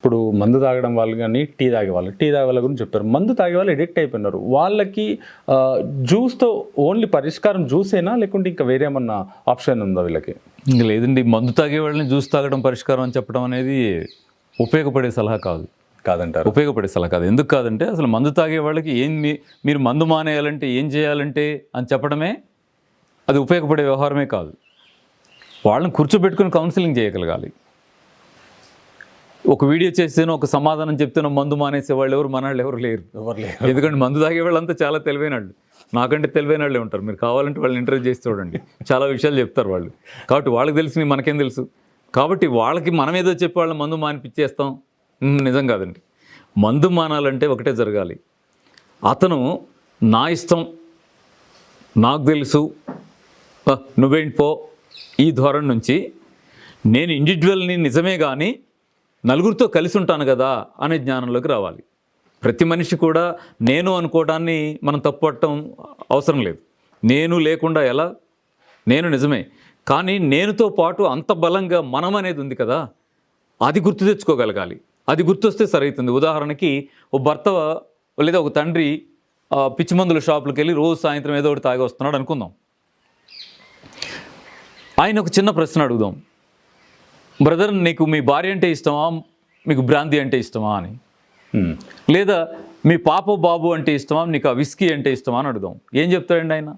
ఇప్పుడు మందు తాగడం వాళ్ళు కానీ టీ తాగే వాళ్ళు టీ తాగే వాళ్ళ గురించి చెప్పారు మందు తాగే వాళ్ళు ఎడిక్ట్ అయిపోయినారు. వాళ్ళకి జ్యూస్తో ఓన్లీ పరిష్కారం జ్యూసేనా లేకుంటే ఇంకా వేరే ఏమన్నా ఆప్షన్ ఉందా వీళ్ళకి? ఇంక లేదండి. మందు తాగే వాళ్ళని జ్యూస్ తాగడం పరిష్కారం అని చెప్పడం అనేది ఉపయోగపడే సలహా కాదు. కాదంటారు. ఉపయోగపడే సలహా కాదు. ఎందుకు కాదంటే అసలు మందు తాగే వాళ్ళకి ఏం మీ- మీరు మందు మానేయాలంటే ఏం చేయాలంటే అని చెప్పడమే అది ఉపయోగపడే వ్యవహారమే కాదు. వాళ్ళని కూర్చోబెట్టుకుని కౌన్సిలింగ్ చేయగలగాలి. ఒక వీడియో చేస్తేనో ఒక సమాధానం చెప్తేనో మందు మానేసే వాళ్ళు ఎవరు మన వాళ్ళు ఎవరు లేరు. ఎవరు లేరు. ఎందుకంటే మందు తాగే వాళ్ళంతా చాలా తెలివైన వాళ్ళు. నాకంటే తెలివైన వాళ్ళే ఉంటారు. మీరు కావాలంటే వాళ్ళని ఇంటర్వ్యూ చేసి చూడండి. చాలా విషయాలు చెప్తారు వాళ్ళు. కాబట్టి వాళ్ళకి తెలిసి మనకేం తెలుసు? కాబట్టి వాళ్ళకి మనం ఏదో చెప్పి వాళ్ళని మందు మానిపించేస్తాం. నిజం కాదండి. మందు మానాలంటే ఒకటే జరగాలి. అతను నా ఇష్టం నాకు తెలుసు. "ఆ, నువ్వేంటి పో. ఈ ధోరణి నుంచి నేను ఇండివిజువల్ని నిజమే కానీ నలుగురితో కలిసి ఉంటాను కదా అనే జ్ఞానంలోకి రావాలి. ప్రతి మనిషి కూడా నేను అనుకోవడాన్ని మనం తప్పుపట్టడం అవసరం లేదు. నేను లేకుండా ఎలా? నేను నిజమే. కానీ నేనుతో పాటు అంత బలంగా మనం అనేది ఉంది కదా అది గుర్తు తెచ్చుకోగలగాలి. అది గుర్తొస్తే సరైతుంది. ఉదాహరణకి ఓ భర్త లేదా ఒక తండ్రి పిచ్చి మందుల షాపులకు వెళ్ళి రోజు సాయంత్రం ఏదో ఒకటి తాగి వస్తున్నాడు అనుకుందాం. ఆయన ఒక చిన్న ప్రశ్న అడుగుదాం. బ్రదర్ నీకు మీ భార్య అంటే ఇష్టమా? మీకు బ్రాంతి అంటే ఇష్టమా అని. లేదా మీ పాప బాబు అంటే ఇష్టమా? నీకు ఆ విస్కీ అంటే ఇష్టమా అని అడుగుదాం. ఏం చెప్తాడండి ఆయన?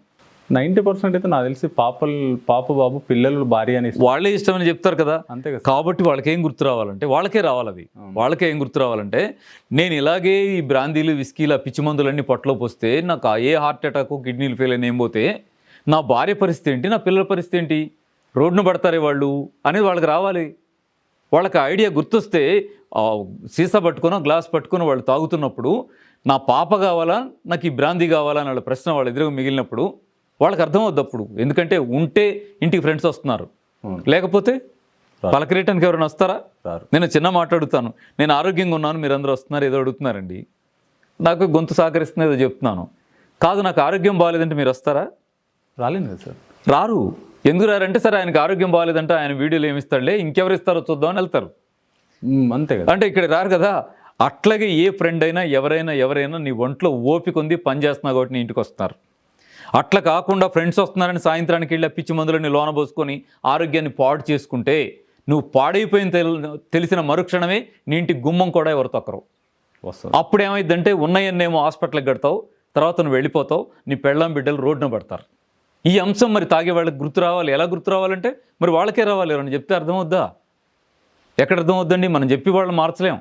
నైంటీ పర్సెంట్ అయితే నాకు తెలిసి పాపలు పాప బాబు పిల్లలు భార్య అని ఇష్టం. వాళ్ళే ఇష్టమని చెప్తారు కదా. అంతే కదా కాబట్టి వాళ్ళకి ఏం గుర్తు రావాలంటే వాళ్ళకే రావాలి అది. వాళ్ళకే ఏం గుర్తు రావాలంటే నేను ఇలాగే ఈ బ్రాందీలు విస్కీలు పిచ్చి మందులన్నీ పొట్టలో పోస్తే నాకు ఏ హార్ట్ అటాక్ కిడ్నీలు ఫెయిల్ అయిన ఏం పోతే నా భార్య పరిస్థితి ఏంటి? నా పిల్లల పరిస్థితి ఏంటి? రోడ్డును పడతారే వాళ్ళు అనేది వాళ్ళకి రావాలి. వాళ్ళకి ఐడియా గుర్తొస్తే సీసా పట్టుకుని గ్లాస్ పట్టుకుని వాళ్ళు తాగుతున్నప్పుడు నా పాప కావాలా నాకు ఈ బ్రాందీ కావాలా అని వాళ్ళ ప్రశ్న వాళ్ళ ఎదురుగా మిగిలినప్పుడు వాళ్ళకి అర్థమవుద్ది అప్పుడు. ఎందుకంటే ఉంటే ఇంటికి ఫ్రెండ్స్ వస్తున్నారు. లేకపోతే పలకరేయటానికి ఎవరైనా వస్తారా? రారు. నేను చిన్న మాట్లాడుతాను. నేను ఆరోగ్యంగా ఉన్నాను మీరు అందరూ వస్తున్నారు ఏదో అడుగుతున్నారండి. నాకు గొంతు సహకరిస్తుంది ఏదో చెప్తున్నాను. కాదు నాకు ఆరోగ్యం బాగాలేదంటే మీరు వస్తారా? రాలేదు సార్. రారు. ఎందుకు రారంటే సరే ఆయనకి ఆరోగ్యం బాగాలేదంటే ఆయన వీడియోలు ఏమి ఇస్తాడులే ఇంకెవరు ఇస్తారో చూద్దామని వెళ్తారు. అంతే కదా. అంటే ఇక్కడ రారు కదా అట్లాగే ఏ ఫ్రెండ్ అయినా ఎవరైనా ఎవరైనా నీ ఒంట్లో ఓపిక ఉంది పని చేస్తున్నావు కాబట్టి నీ ఇంటికి వస్తున్నారు. అట్లా కాకుండా ఫ్రెండ్స్ వస్తున్నారని సాయంత్రానికి వెళ్ళి పిచ్చి మందులని లోన పోసుకొని ఆరోగ్యాన్ని పాడు చేసుకుంటే నువ్వు పాడైపోయిన తెల్- తెలిసిన మరుక్షణమే నీ ఇంటి గుమ్మం కూడా ఎవరు తొక్కరు. అప్పుడు ఏమైందంటే ఉన్నాయన్నేమో హాస్పిటల్కి కడతావు తర్వాత నువ్వు వెళ్ళిపోతావు నీ పెళ్ళం బిడ్డలు రోడ్డున పడతారు. ఈ అంశం మరి తాగే వాళ్ళకి గుర్తు రావాలి. ఎలా గుర్తు రావాలంటే మరి వాళ్ళకే రావాలి. ఎవరైనా చెప్తే అర్థమవుద్దా? ఎక్కడ అర్థమవుద్దండి? మనం చెప్పి వాళ్ళని మార్చలేం.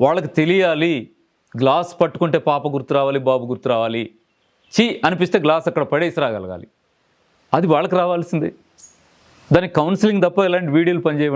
వాళ్ళకి తెలియాలి. గ్లాస్ పట్టుకుంటే పాప గుర్తు రావాలి బాబు గుర్తు రావాలి. చీ అనిపిస్తే గ్లాస్ అక్కడ పడేసి రాగలగాలి. అది వాళ్ళకి రావాల్సిందే. దానికి కౌన్సిలింగ్ తప్ప ఇలాంటి వీడియోలు పనిచేయవండి.